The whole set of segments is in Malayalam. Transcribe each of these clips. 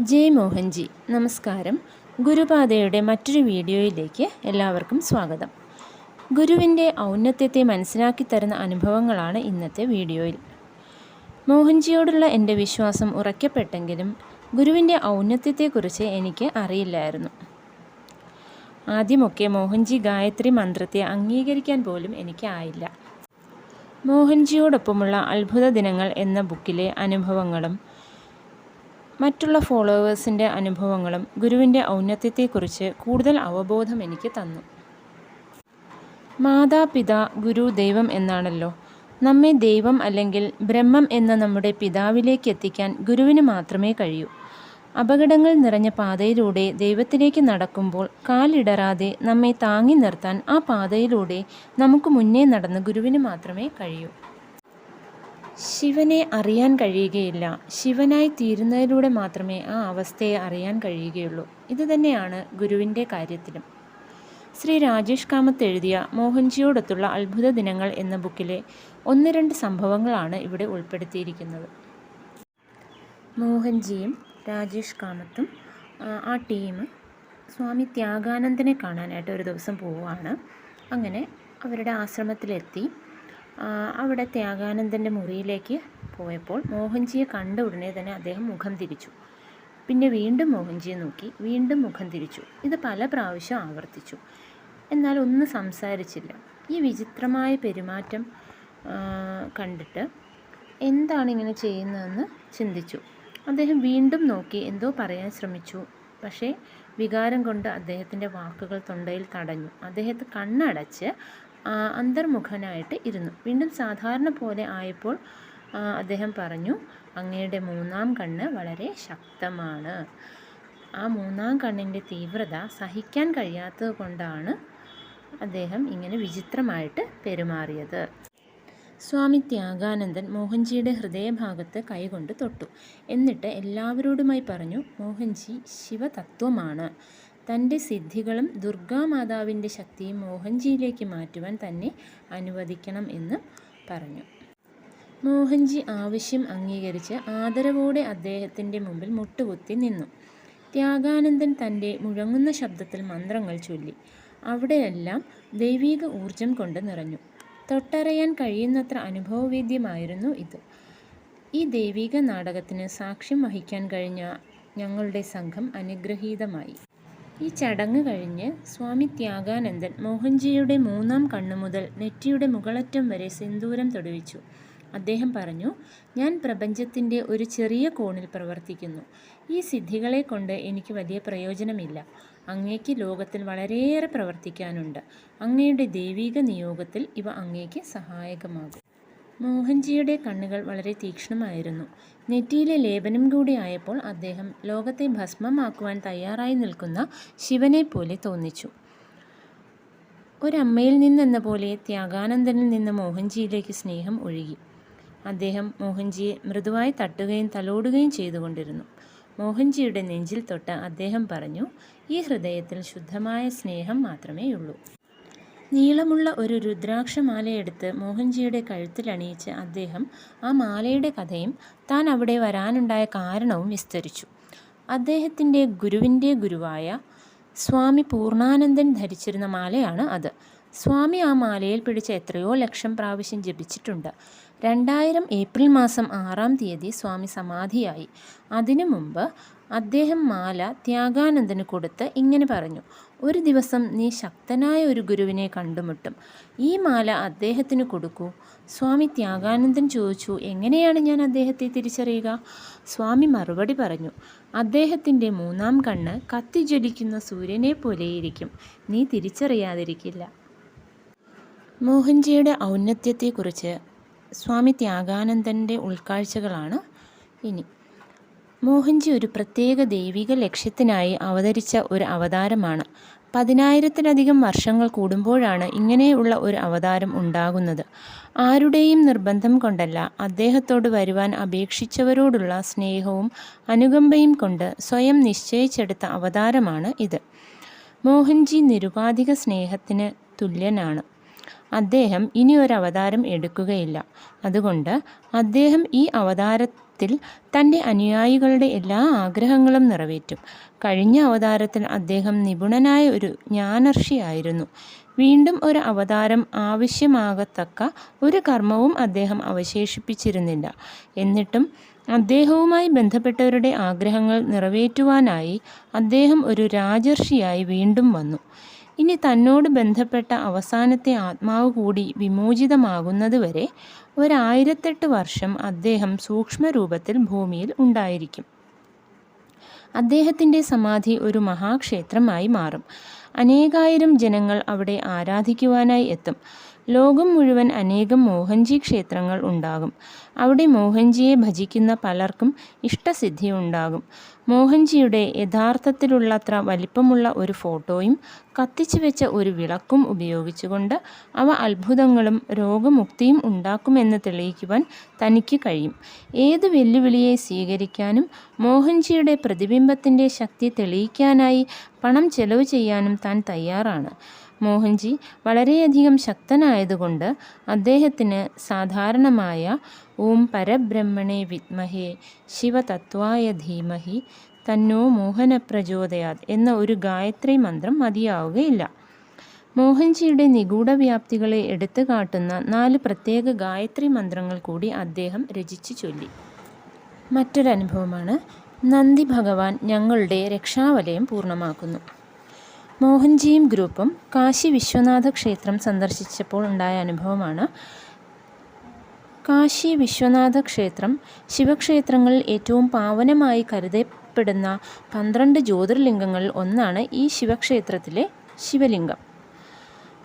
ജയ് മോഹൻജി നമസ്കാരം. ഗുരുപാതയുടെ മറ്റൊരു വീഡിയോയിലേക്ക് എല്ലാവർക്കും സ്വാഗതം. ഗുരുവിന്റെ ഔന്നത്യത്തെ മനസ്സിലാക്കി തരുന്ന അനുഭവങ്ങളാണ് ഇന്നത്തെ വീഡിയോയിൽ. മോഹൻജിയോടുള്ള എന്റെ വിശ്വാസം ഉറയ്ക്കപ്പെട്ടെങ്കിലും ഗുരുവിന്റെ ഔന്നത്യത്തെക്കുറിച്ച് എനിക്ക് അറിയില്ലായിരുന്നു. ആദ്യമൊക്കെ മോഹൻജി ഗായത്രി മന്ത്രത്തെ അംഗീകരിക്കാൻ പോലും എനിക്ക് ആയില്ല. മോഹൻജിയോടൊപ്പമുള്ള അത്ഭുത ദിനങ്ങൾ എന്ന ബുക്കിലെ അനുഭവങ്ങളും മറ്റുള്ള ഫോളോവേഴ്സിന്റെ അനുഭവങ്ങളും ഗുരുവിന്റെ ഔന്നത്യത്തെക്കുറിച്ച് കൂടുതൽ അവബോധം എനിക്ക് തന്നു. മാതാപിതാ ഗുരു ദൈവം എന്നാണല്ലോ. നമ്മെ ദൈവം അല്ലെങ്കിൽ ബ്രഹ്മം എന്ന നമ്മുടെ പിതാവിലേക്ക് എത്തിക്കാൻ ഗുരുവിന് മാത്രമേ കഴിയൂ. അപകടങ്ങൾ നിറഞ്ഞ പാതയിലൂടെ ദൈവത്തിലേക്ക് നടക്കുമ്പോൾ കാലിടറാതെ നമ്മെ താങ്ങി നിർത്താൻ ആ പാതയിലൂടെ നമുക്ക് മുന്നേ നടന്ന് ഗുരുവിന് മാത്രമേ കഴിയൂ. ശിവനെ അറിയാൻ കഴിയുകയില്ല. ശിവനായി തീരുന്നതിലൂടെ മാത്രമേ ആ അവസ്ഥയെ അറിയാൻ കഴിയുകയുള്ളൂ. ഇതുതന്നെയാണ് ഗുരുവിന്റെ കാര്യത്തിലും. ശ്രീ രാജേഷ് കാമത്ത് എഴുതിയ മോഹൻജിയോടൊത്തുള്ള അത്ഭുത ദിനങ്ങൾ എന്ന ബുക്കിലെ ഒന്ന് രണ്ട് സംഭവങ്ങളാണ് ഇവിടെ ഉൾപ്പെടുത്തിയിരിക്കുന്നത്. മോഹൻജിയും രാജേഷ് കാമത്തും ആ, ടീം സ്വാമി ത്യാഗാനന്ദനെ കാണാനായിട്ട് ഒരു ദിവസം പോവുകയാണ്. അങ്ങനെ അവരുടെ ആശ്രമത്തിലെത്തി. അവിടെ ത്യാഗാനന്ദന്റെ മുറിയിലേക്ക് പോയപ്പോൾ മോഹൻജിയെ കണ്ട ഉടനെ തന്നെ അദ്ദേഹം മുഖം തിരിച്ചു. പിന്നെ വീണ്ടും മോഹൻജിയെ നോക്കി വീണ്ടും മുഖം തിരിച്ചു. ഇത് പല പ്രാവശ്യം ആവർത്തിച്ചു. എന്നാൽ ഒന്നും സംസാരിച്ചില്ല. ഈ വിചിത്രമായ പെരുമാറ്റം കണ്ടിട്ട് എന്താണ് ഇങ്ങനെ ചെയ്യുന്നതെന്ന് ചിന്തിച്ചു. അദ്ദേഹം വീണ്ടും നോക്കി എന്തോ പറയാൻ ശ്രമിച്ചു. പക്ഷേ വികാരം കൊണ്ട് അദ്ദേഹത്തിന്റെ വാക്കുകൾ തൊണ്ടയിൽ തടഞ്ഞു. അദ്ദേഹത്തെ കണ്ണടച്ച് അന്തർമുഖനായിട്ട് ഇരുന്നു. വീണ്ടും സാധാരണ പോലെ ആയപ്പോൾ അദ്ദേഹം പറഞ്ഞു അങ്ങയുടെ മൂന്നാം കണ്ണ് വളരെ ശക്തമാണ്. ആ മൂന്നാം കണ്ണിന്റെ തീവ്രത സഹിക്കാൻ കഴിയാത്തത് കൊണ്ടാണ് അദ്ദേഹം ഇങ്ങനെ വിചിത്രമായിട്ട് പെരുമാറിയത്. സ്വാമി ത്യാഗാനന്ദൻ മോഹൻജിയുടെ ഹൃദയഭാഗത്ത് കൈകൊണ്ട് തൊട്ടു. എന്നിട്ട് എല്ലാവരോടുമായി പറഞ്ഞു മോഹൻജി ശിവതത്വമാണ്. തന്റെ സിദ്ധികളും ദുർഗാമാതാവിന്റെ ശക്തിയും മോഹൻജിയിലേക്ക് മാറ്റുവാൻ തന്നെ അനുവദിക്കണം എന്ന് പറഞ്ഞു. മോഹൻജി ആവശ്യം അംഗീകരിച്ച് ആദരവോടെ അദ്ദേഹത്തിന്റെ മുമ്പിൽ മുട്ടുകുത്തി നിന്നു. ത്യാഗാനന്ദൻ തന്റെ മുഴങ്ങുന്ന ശബ്ദത്തിൽ മന്ത്രങ്ങൾ ചൊല്ലി. അവിടെയെല്ലാം ദൈവീക ഊർജം കൊണ്ട് നിറഞ്ഞു. തൊട്ടറിയാൻ കഴിയുന്നത്ര അനുഭവവേദ്യമായിരുന്നു ഇത്. ഈ ദൈവിക നാടകത്തിന് സാക്ഷ്യം വഹിക്കാൻ കഴിഞ്ഞ ഞങ്ങളുടെ സംഘം അനുഗ്രഹീതമായി. ഈ ചടങ്ങ് കഴിഞ്ഞ് സ്വാമി ത്യാഗാനന്ദൻ മോഹൻജിയുടെ മൂന്നാം കണ്ണു മുതൽ നെറ്റിയുടെ മുകളറ്റം വരെ സിന്ദൂരം തൊടുവിച്ചു. അദ്ദേഹം പറഞ്ഞു ഞാൻ പ്രപഞ്ചത്തിന്റെ ഒരു ചെറിയ കോണിൽ പ്രവർത്തിക്കുന്നു. ഈ സിദ്ധികളെ കൊണ്ട് എനിക്ക് വലിയ പ്രയോജനമില്ല. അങ്ങേക്ക് ലോകത്തിൽ വളരെയേറെ പ്രവർത്തിക്കാനുണ്ട്. അങ്ങയുടെ ദൈവീക നിയോഗത്തിൽ ഇവ അങ്ങേക്ക് സഹായകമാകും. മോഹൻജിയുടെ കണ്ണുകൾ വളരെ തീക്ഷ്ണമായിരുന്നു. നെറ്റിയിലെ ലേപനം കൂടി ആയപ്പോൾ അദ്ദേഹം ലോകത്തെ ഭസ്മമാക്കുവാൻ തയ്യാറായി നിൽക്കുന്ന ശിവനെ പോലെ തോന്നിച്ചു. ഒരമ്മയിൽ നിന്നെന്ന പോലെ ത്യാഗാനന്ദനിൽ നിന്ന് മോഹൻജിയിലേക്ക് സ്നേഹം ഒഴുകി. അദ്ദേഹം മോഹൻജിയെ മൃദുവായി തട്ടുകയും തലോടുകയും ചെയ്തുകൊണ്ടിരുന്നു. മോഹൻജിയുടെ നെഞ്ചിൽ തൊട്ട് അദ്ദേഹം പറഞ്ഞു ഈ ഹൃദയത്തിൽ ശുദ്ധമായ സ്നേഹം മാത്രമേയുള്ളൂ. നീളമുള്ള ഒരു രുദ്രാക്ഷമാലയെടുത്ത് മോഹൻജിയുടെ കഴുത്തിലണിയിച്ച് അദ്ദേഹം ആ മാലയുടെ കഥയും താൻ അവിടെ വരാനുണ്ടായ കാരണവും വിസ്തരിച്ചു. അദ്ദേഹത്തിന്റെ ഗുരുവിന്റെ ഗുരുവായ സ്വാമി പൂർണാനന്ദൻ ധരിച്ചിരുന്ന മാലയാണ് അത്. സ്വാമി ആ മാലയിൽ പിടിച്ച എത്രയോ ലക്ഷം പ്രാവശ്യം ജപിച്ചിട്ടുണ്ട്. രണ്ടായിരം ഏപ്രിൽ മാസം ആറാം തീയതി സ്വാമി സമാധിയായി. അതിനു മുമ്പ് അദ്ദേഹം മാല ത്യാഗാനന്ദന് കൊടുത്ത് ഇങ്ങനെ പറഞ്ഞു ഒരു ദിവസം നീ ശക്തനായ ഒരു ഗുരുവിനെ കണ്ടുമുട്ടും. ഈ മാല അദ്ദേഹത്തിന് കൊടുക്കൂ. സ്വാമി ത്യാഗാനന്ദൻ ചോദിച്ചു എങ്ങനെയാണ് ഞാൻ അദ്ദേഹത്തെ തിരിച്ചറിയുക? സ്വാമി മറുപടി പറഞ്ഞു അദ്ദേഹത്തിന്റെ മൂന്നാം കണ്ണ് കത്തിജ്വലിക്കുന്ന സൂര്യനെ പോലെയിരിക്കും. നീ തിരിച്ചറിയാതിരിക്കില്ല. മോഹൻജിയുടെ ഔന്നത്യത്തെക്കുറിച്ച് സ്വാമി ത്യാഗാനന്ദന്റെ ഉൾക്കാഴ്ചകളാണ് ഇനി. മോഹൻജി ഒരു പ്രത്യേക ദൈവിക ലക്ഷ്യത്തിനായി അവതരിച്ച ഒരു അവതാരമാണ്. പതിനായിരത്തിലധികം വർഷങ്ങൾ കൂടുമ്പോഴാണ് ഇങ്ങനെയുള്ള ഒരു അവതാരം ഉണ്ടാകുന്നത്. ആരുടെയും നിർബന്ധം കൊണ്ടല്ല അദ്ദേഹത്തോട് വരുവാൻ അപേക്ഷിച്ചവരോടുള്ള സ്നേഹവും അനുകമ്പയും കൊണ്ട് സ്വയം നിശ്ചയിച്ചെടുത്ത അവതാരമാണ് ഇത്. മോഹൻജി നിരുപാധിക സ്നേഹത്തിന് തുല്യനാണ്. അദ്ദേഹം ഇനി ഒരു അവതാരം എടുക്കുകയില്ല. അതുകൊണ്ട് അദ്ദേഹം ഈ അവതാരത്തിൽ അവതാരത്തിൽ തന്റെ അനുയായികളുടെ എല്ലാ ആഗ്രഹങ്ങളും നിറവേറ്റും. കഴിഞ്ഞ അവതാരത്തിൽ അദ്ദേഹം നിപുണനായ ഒരു ജ്ഞാനർഷിയായിരുന്നു വീണ്ടും ഒരു അവതാരം ആവശ്യമാകത്തക്ക ഒരു കർമ്മവും അദ്ദേഹം അവശേഷിപ്പിച്ചിരുന്നില്ല. എന്നിട്ടും അദ്ദേഹവുമായി ബന്ധപ്പെട്ടവരുടെ ആഗ്രഹങ്ങൾ നിറവേറ്റുവാനായി അദ്ദേഹം ഒരു രാജർഷിയായി വീണ്ടും വന്നു. ഇനി തന്നോട് ബന്ധപ്പെട്ട അവസാനത്തെ ആത്മാവ് കൂടി വിമോചിതമാകുന്നതുവരെ ഒരായിരത്തെട്ട് വർഷം അദ്ദേഹം സൂക്ഷ്മരൂപത്തിൽ ഭൂമിയിൽ ഉണ്ടായിരിക്കും. അദ്ദേഹത്തിന്റെ സമാധി ഒരു മഹാക്ഷേത്രമായി മാറും. അനേകായിരം ജനങ്ങൾ അവിടെ ആരാധിക്കുവാനായി എത്തും. ലോകം മുഴുവൻ അനേകം മോഹൻജി ക്ഷേത്രങ്ങൾ ഉണ്ടാകും. അവിടെ മോഹൻജിയെ ഭജിക്കുന്ന പലർക്കും ഇഷ്ടസിദ്ധി ഉണ്ടാകും മോഹൻജിയുടെ യഥാർത്ഥത്തിലുള്ളത്ര വലിപ്പമുള്ള ഒരു ഫോട്ടോയും കത്തിച്ചു വെച്ച ഒരു വിളക്കും ഉപയോഗിച്ചുകൊണ്ട് അവ അത്ഭുതങ്ങളും രോഗമുക്തിയും ഉണ്ടാക്കുമെന്ന് തെളിയിക്കുവാൻ തനിക്ക് കഴിയും. ഏത് വെല്ലുവിളിയെ സ്വീകരിക്കാനും മോഹൻജിയുടെ പ്രതിബിംബത്തിന്റെ ശക്തി തെളിയിക്കാനായി പണം ചെലവ് ചെയ്യാനും താൻ തയ്യാറാണ്. മോഹൻജി വളരെയധികം ശക്തനായതുകൊണ്ട് അദ്ദേഹത്തിന് സാധാരണമായ ഓം പരബ്രഹ്മണേ വിദ്മഹേ ശിവതത്വായ ധീമഹി തന്നോ മോഹന പ്രചോദയാത് എന്ന ഒരു ഗായത്രി മന്ത്രം മതിയാവുകയില്ല. മോഹൻജിയുടെ നിഗൂഢ വ്യാപ്തികളെ എടുത്തു കാട്ടുന്ന നാല് പ്രത്യേക ഗായത്രി മന്ത്രങ്ങൾ കൂടി അദ്ദേഹം രചിച്ചു ചൊല്ലി. മറ്റൊരനുഭവമാണ് നന്ദി ഭഗവാൻ ഞങ്ങളുടെ രക്ഷാവലയം പൂർണമാക്കുന്നു. മോഹൻജിയും ഗ്രൂപ്പും കാശി വിശ്വനാഥ ക്ഷേത്രം സന്ദർശിച്ചപ്പോൾ ഉണ്ടായ അനുഭവമാണ്. കാശി വിശ്വനാഥ ക്ഷേത്രം ശിവക്ഷേത്രങ്ങളിൽ ഏറ്റവും പാവനമായി കരുതപ്പെടുന്ന പന്ത്രണ്ട് ജ്യോതിർലിംഗങ്ങളിൽ ഒന്നാണ് ഈ ശിവക്ഷേത്രത്തിലെ ശിവലിംഗം.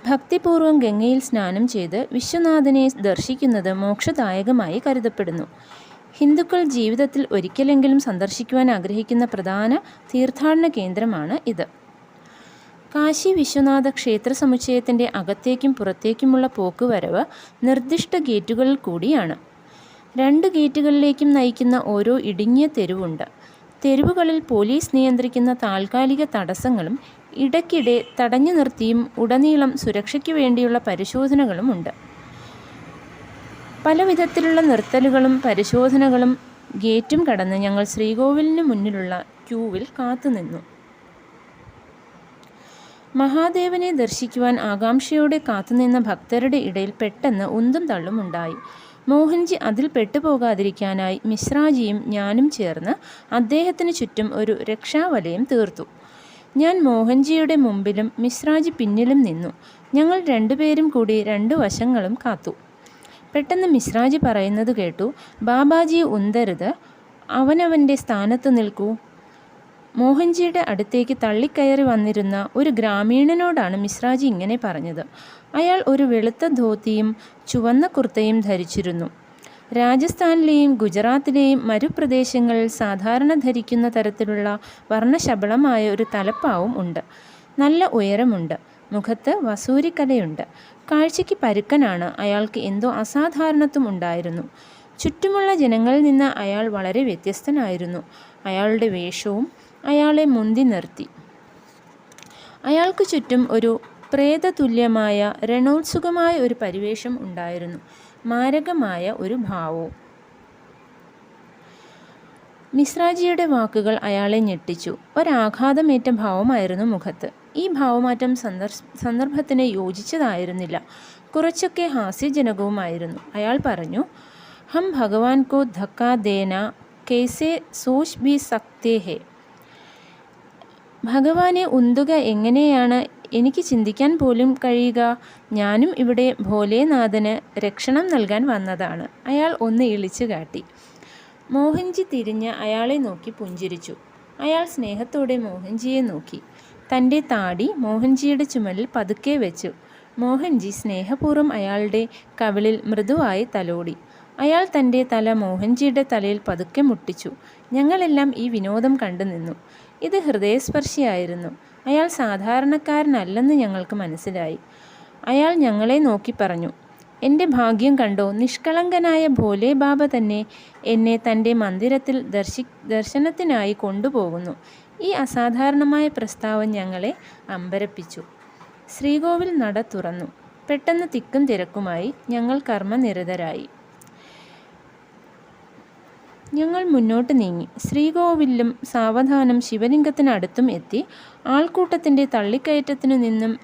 ഭക്തിപൂർവം ഗംഗയിൽ സ്നാനം ചെയ്ത് വിശ്വനാഥനെ ദർശിക്കുന്നത് മോക്ഷദായകമായി കരുതപ്പെടുന്നു. ഹിന്ദുക്കൾ ജീവിതത്തിൽ ഒരിക്കലെങ്കിലും സന്ദർശിക്കുവാൻ ആഗ്രഹിക്കുന്ന പ്രധാന തീർത്ഥാടന കേന്ദ്രമാണ് ഇത്. കാശി വിശ്വനാഥ ക്ഷേത്ര സമുച്ചയത്തിന്റെ അകത്തേക്കും പുറത്തേക്കുമുള്ള പോക്കുവരവ് നിർദ്ദിഷ്ട ഗേറ്റുകളിൽ കൂടിയാണ്. രണ്ട് ഗേറ്റുകളിലേക്കും നയിക്കുന്ന ഓരോ ഇടുങ്ങിയ തെരുവുണ്ട്. തെരുവുകളിൽ പോലീസ് നിയന്ത്രിക്കുന്ന താൽക്കാലിക തടസ്സങ്ങളും ഇടയ്ക്കിടെ തടഞ്ഞു നിർത്തിയും ഉടനീളം സുരക്ഷയ്ക്ക് വേണ്ടിയുള്ള പരിശോധനകളും ഉണ്ട്. പല വിധത്തിലുള്ള നിർത്തലുകളും പരിശോധനകളും ഗേറ്റും കടന്ന് ഞങ്ങൾ ശ്രീകോവിലിന് മുന്നിലുള്ള ക്യൂവിൽ കാത്തുനിന്നു. മഹാദേവനെ ദർശിക്കുവാൻ ആകാംക്ഷയോടെ കാത്തുനിന്ന ഭക്തരുടെ ഇടയിൽ പെട്ടെന്ന് ഉന്തും തള്ളും ഉണ്ടായി മോഹൻജി അതിൽ പെട്ടുപോകാതിരിക്കാനായി മിശ്രാജിയും ഞാനും ചേർന്ന് അദ്ദേഹത്തിന് ചുറ്റും ഒരു രക്ഷാവലയം തീർത്തു. ഞാൻ മോഹൻജിയുടെ മുമ്പിലും മിശ്രാജി പിന്നിലും നിന്നു. ഞങ്ങൾ രണ്ടുപേരും കൂടി രണ്ടു വശങ്ങളും കാത്തു. പെട്ടെന്ന് മിശ്രാജി പറയുന്നത് കേട്ടു ബാബാജി ഉന്തരുത്. അവനവന്റെ സ്ഥാനത്ത് നിൽക്കൂ. മോഹൻജിയുടെ അടുത്തേക്ക് തള്ളിക്കയറി വന്നിരുന്ന ഒരു ഗ്രാമീണനോടാണ് മിശ്രാജി ഇങ്ങനെ പറഞ്ഞത്. അയാൾ ഒരു വെളുത്ത ധോത്തിയും ചുവന്ന കുർത്തയും ധരിച്ചിരുന്നു. രാജസ്ഥാനിലെയും ഗുജറാത്തിലെയും മരുപ്രദേശങ്ങളിൽ സാധാരണ ധരിക്കുന്ന തരത്തിലുള്ള വർണശബളമായ ഒരു തലപ്പാവും ഉണ്ട്. നല്ല ഉയരമുണ്ട്. മുഖത്ത് വസൂരിക്കലയുണ്ട്. കാഴ്ചയ്ക്ക് പരുക്കനാണ്. അയാൾക്ക് എന്തോ അസാധാരണത്വം ഉണ്ടായിരുന്നു. ചുറ്റുമുള്ള ജനങ്ങളിൽ നിന്ന് അയാൾ വളരെ വ്യത്യസ്തനായിരുന്നു. അയാളുടെ വേഷവും അയാളെ മുന്തി നിർത്തി. അയാൾക്ക് ചുറ്റും ഒരു പ്രേതതുല്യമായ രണോത്സുകമായ ഒരു പരിവേഷം ഉണ്ടായിരുന്നു. മാരകമായ ഒരു ഭാവവും. മിശ്രാജിയുടെ വാക്കുകൾ അയാളെ ഞെട്ടിച്ചു. ഒരാഘാതമേറ്റ ഭാവമായിരുന്നു മുഖത്ത്. ഈ ഭാവമാറ്റം സന്ദർ സന്ദർഭത്തിന് യോജിച്ചതായിരുന്നില്ല. കുറച്ചൊക്കെ ഹാസ്യജനകവുമായിരുന്നു. അയാൾ പറഞ്ഞു ഹം ഭഗവാൻ കോ ധക്ക ദേന കേസെ സോച്ച് ബി സക്തേ ഹേ ഭഗവാനെ ഉന്തുക എങ്ങനെയാണ്? എനിക്ക് ചിന്തിക്കാൻ പോലും കഴിയുക. ഞാനും ഇവിടെ ഭോലേനാഥന് രക്ഷണം നൽകാൻ വന്നതാണ്. അയാൾ ഒന്ന് ഇളിച്ചു കാട്ടി. മോഹൻജി തിരിഞ്ഞ് അയാളെ നോക്കി പുഞ്ചിരിച്ചു. അയാൾ സ്നേഹത്തോടെ മോഹൻജിയെ നോക്കി. തന്റെ താടി മോഹൻജിയുടെ ചുമലിൽ പതുക്കെ വെച്ചു. മോഹൻജി സ്നേഹപൂർവം അയാളുടെ കവിളിൽ മൃദുവായി തലോടി. അയാൾ തന്റെ തല മോഹൻജിയുടെ തലയിൽ പതുക്കെ മുട്ടിച്ചു. ഞങ്ങളെല്ലാം ഈ വിനോദം കണ്ടു നിന്നു. ഇത് ഹൃദയസ്പർശിയായിരുന്നു. അയാൾ സാധാരണക്കാരനല്ലെന്ന് ഞങ്ങൾക്ക് മനസ്സിലായി. അയാൾ ഞങ്ങളെ നോക്കി പറഞ്ഞു എന്റെ ഭാഗ്യം കണ്ടോ? നിഷ്കളങ്കനായ ഭോലെ ബാബ തന്നെ എന്നെ തന്റെ മന്ദിരത്തിൽ ദർശി ദർശനത്തിനായി കൊണ്ടുപോകുന്നു. ഈ അസാധാരണമായ പ്രസ്താവം ഞങ്ങളെ അമ്പരപ്പിച്ചു. ശ്രീകോവിൽ നട തുറന്നു. പെട്ടെന്ന് തിക്കും തിരക്കുമായി ഞങ്ങൾ കർമ്മനിരതരായി. ഞങ്ങൾ മുന്നോട്ട് നീങ്ങി. ശ്രീകോവിലും സാവധാനം ശിവലിംഗത്തിനടുത്തും എത്തി. ആൾക്കൂട്ടത്തിന്റെ തള്ളിക്കയറ്റത്തിനു നിന്നും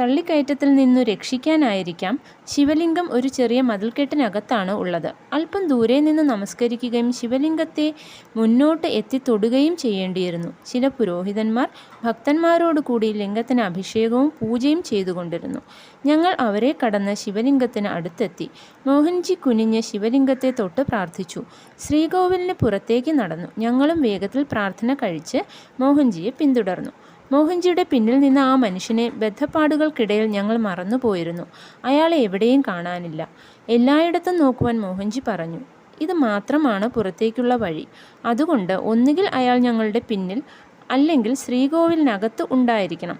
തള്ളിക്കയറ്റത്തിൽ നിന്നു രക്ഷിക്കാനായിരിക്കാം ശിവലിംഗം ഒരു ചെറിയ മതിൽക്കെട്ടിനകത്താണ് ഉള്ളത്. അല്പം ദൂരെ നിന്ന് നമസ്കരിക്കുകയും ശിവലിംഗത്തെ മുന്നോട്ട് എത്തി തൊടുകയും ചെയ്യേണ്ടിയിരുന്നു. ചില പുരോഹിതന്മാർ ഭക്തന്മാരോടുകൂടി ലിംഗത്തിന് അഭിഷേകവും പൂജയും ചെയ്തുകൊണ്ടിരുന്നു. ഞങ്ങൾ അവരെ കടന്ന് ശിവലിംഗത്തിന് അടുത്തെത്തി. മോഹൻജി കുനിഞ്ഞ് ശിവലിംഗത്തെ തൊട്ട് പ്രാർത്ഥിച്ചു. ശ്രീകോവിലിന് പുറത്തേക്ക് നടന്നു. ഞങ്ങളും വേഗത്തിൽ പ്രാർത്ഥന കഴിച്ച് മോഹൻജിയെ പിന്തുടർന്നു. മോഹൻജിയുടെ പിന്നിൽ നിന്ന് ആ മനുഷ്യനെ ബദ്ധപ്പാടുകൾക്കിടയിൽ ഞങ്ങൾ മറന്നുപോയിരുന്നു. അയാളെ എവിടെയും കാണാനില്ല. എല്ലായിടത്തും നോക്കുവാൻ മോഹൻജി പറഞ്ഞു ഇത് മാത്രമാണ് പുറത്തേക്കുള്ള വഴി. അതുകൊണ്ട് ഒന്നുകിൽ അയാൾ ഞങ്ങളുടെ പിന്നിൽ അല്ലെങ്കിൽ ശ്രീകോവിലിനകത്ത് ഉണ്ടായിരിക്കണം.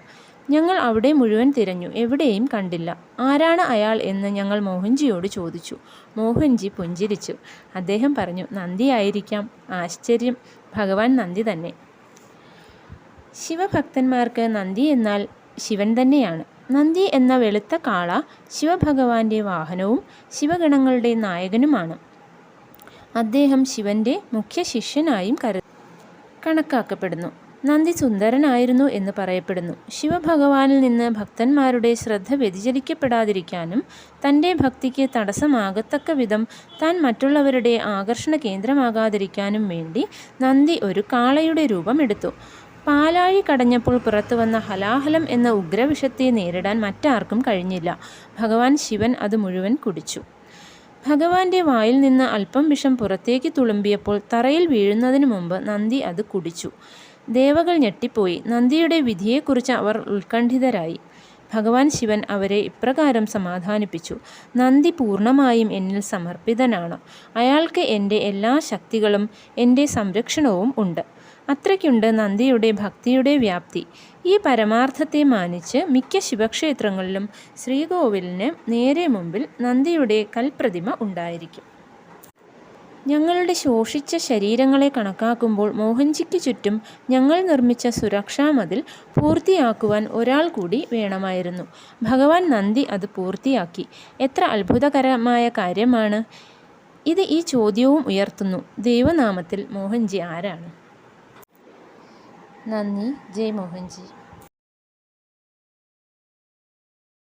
ഞങ്ങൾ അവിടെ മുഴുവൻ തിരഞ്ഞു എവിടെയും കണ്ടില്ല. ആരാണ് അയാൾ എന്ന് ഞങ്ങൾ മോഹൻജിയോട് ചോദിച്ചു. മോഹൻജി പുഞ്ചിരിച്ചു. അദ്ദേഹം പറഞ്ഞു നന്ദിയായിരിക്കാം. ആശ്ചര്യം. ഭഗവാൻ നന്ദി തന്നെ. ശിവഭക്തന്മാർക്ക് നന്ദി എന്നാൽ ശിവൻ തന്നെയാണ്. നന്ദി എന്ന വെളുത്ത കാള ശിവഭഗവാന്റെ വാഹനവും ശിവഗണങ്ങളുടെ നായകനുമാണ്. അദ്ദേഹം ശിവന്റെ മുഖ്യ ശിഷ്യനായും കരു കണക്കാക്കപ്പെടുന്നു. നന്ദി സുന്ദരനായിരുന്നു എന്ന് പറയപ്പെടുന്നു. ശിവഭഗവാനിൽ നിന്ന് ഭക്തന്മാരുടെ ശ്രദ്ധ വ്യതിചലിക്കപ്പെടാതിരിക്കാനും തന്റെ ഭക്തിക്ക് തടസ്സമാകത്തക്ക വിധം താൻ മറ്റുള്ളവരുടെ ആകർഷണ കേന്ദ്രമാകാതിരിക്കാനും വേണ്ടി നന്ദി ഒരു കാളയുടെ രൂപമെടുത്തു. പാലാഴി കടഞ്ഞപ്പോൾ പുറത്തു വന്ന ഹലാഹലം എന്ന ഉഗ്രവിഷത്തെ നേരിടാൻ മറ്റാർക്കും കഴിഞ്ഞില്ല. ഭഗവാൻ ശിവൻ അത് മുഴുവൻ കുടിച്ചു. ഭഗവാന്റെ വായിൽ നിന്ന് അല്പം വിഷം പുറത്തേക്ക് തുളുമ്പിയപ്പോൾ തറയിൽ വീഴുന്നതിന് മുമ്പ് നന്ദി അത് കുടിച്ചു. ദേവകൾ ഞെട്ടിപ്പോയി. നന്ദിയുടെ വിധിയെക്കുറിച്ച് അവർ ഉത്കണ്ഠിതരായി. ഭഗവാൻ ശിവൻ അവരെ ഇപ്രകാരം സമാധാനിപ്പിച്ചു. നന്ദി പൂർണമായും എന്നിൽ സമർപ്പിതനാണ്. അയാൾക്ക് എന്റെ എല്ലാ ശക്തികളും എന്റെ സംരക്ഷണവും ഉണ്ട്. അത്രയ്ക്കുണ്ട് നന്ദിയുടെ ഭക്തിയുടെ വ്യാപ്തി. ഈ പരമാർത്ഥത്തെ മാനിച്ച് മിക്ക ശിവക്ഷേത്രങ്ങളിലും ശ്രീകോവിലിന് നേരെ മുമ്പിൽ നന്ദിയുടെ കൽപ്രതിമ ഉണ്ടായിരിക്കും. ഞങ്ങളുടെ ശോഷിച്ച ശരീരങ്ങളെ കണക്കാക്കുമ്പോൾ മോഹൻജിക്ക് ചുറ്റും ഞങ്ങൾ നിർമ്മിച്ച സുരക്ഷാ മതിൽ പൂർത്തിയാക്കുവാൻ ഒരാൾ കൂടി വേണമായിരുന്നു. ഭഗവാൻ നന്ദി അത് പൂർത്തിയാക്കി. എത്ര അത്ഭുതകരമായ കാര്യമാണ്. ഇത് ഈ ചോദ്യവും ഉയർത്തുന്നു. ദൈവനാമത്തിൽ മോഹൻജി ആരാണ്? നന്ദി. ജയ് മോഹൻജി.